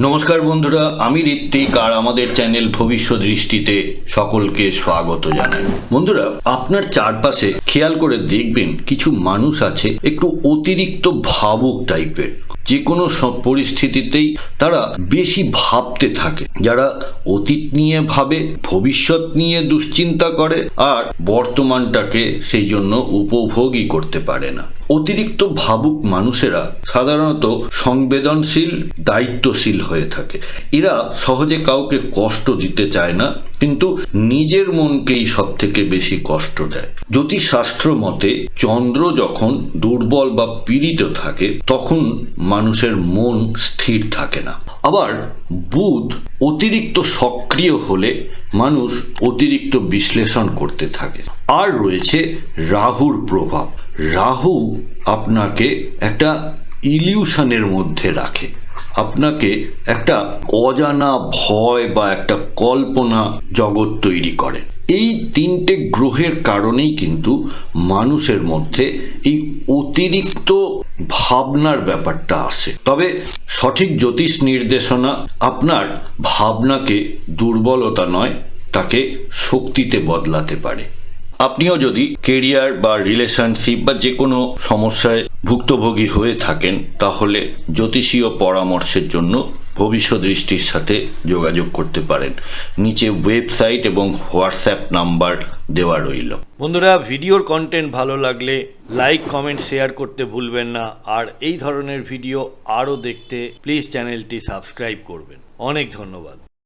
নমস্কার বন্ধুরা, আমি ঋত্বিক আর আমাদের চ্যানেল ভবিষ্যৎ দৃষ্টিতে সকলকে স্বাগত জানাই। বন্ধুরা, আপনার চারপাশে খেয়াল করে দেখবেন কিছু মানুষ আছে, একটু অতিরিক্ত ভাবুক টাইপের। যে কোনো সব পরিস্থিতিতেই তারা বেশি ভাবতে থাকে। যারা অতীত নিয়ে ভাবে, ভবিষ্যৎ নিয়ে দুশ্চিন্তা করে, আর বর্তমানটাকে সেই জন্য উপভোগই করতে পারে না। অতিরিক্ত ভাবুক মানুষেরা সাধারণত সংবেদনশীল, দায়িত্বশীল হয়ে থাকে। এরা সহজে কাউকে কষ্ট দিতে চায় না। কিন্তু নিজের মনকেই সব থেকে বেশি কষ্ট দেয়। জ্যোতিষশাস্ত্র মতে, চন্দ্র যখন দুর্বল বা পীড়িত থাকে, তখন মানুষের মন স্থির থাকে না। আবার বুধ অতিরিক্ত সক্রিয় হলে মানুষ অতিরিক্ত বিশ্লেষণ করতে থাকে। আর রয়েছে রাহুর প্রভাব। রাহু আপনাকে একটা ইলিউশনের মধ্যে রাখে। আপনাকে একটা অজানা ভয় বা একটা কল্পনা জগৎ তৈরি করে। এই তিনটে গ্রহের কারণেই কিন্তু মানুষের মধ্যে এই অতিরিক্ত ভাবনার ব্যাপারটা আসে। তবে সঠিক জ্যোতিষ নির্দেশনা আপনার ভাবনাকে দুর্বলতা নয়, তাকে শক্তিতে বদলাতে পারে। আপনিও যদি কেরিয়ার বা রিলেশনশিপ বা যে কোনো সমস্যায় ভুক্তভোগী হয়ে থাকেন, তাহলে জ্যোতিষীয় পরামর্শের জন্য ভবিষ্যৎ দৃষ্টির সাথে যোগাযোগ করতে পারেন। নিচে ওয়েবসাইট এবং হোয়াটসঅ্যাপ নাম্বার দেওয়া রইল। বন্ধুরা, ভিডিওর কন্টেন্ট ভালো লাগলে লাইক কমেন্ট শেয়ার করতে ভুলবেন না। আর এই ধরনের ভিডিও আরও দেখতে প্লিজ চ্যানেলটি সাবস্ক্রাইব করবেন। অনেক ধন্যবাদ।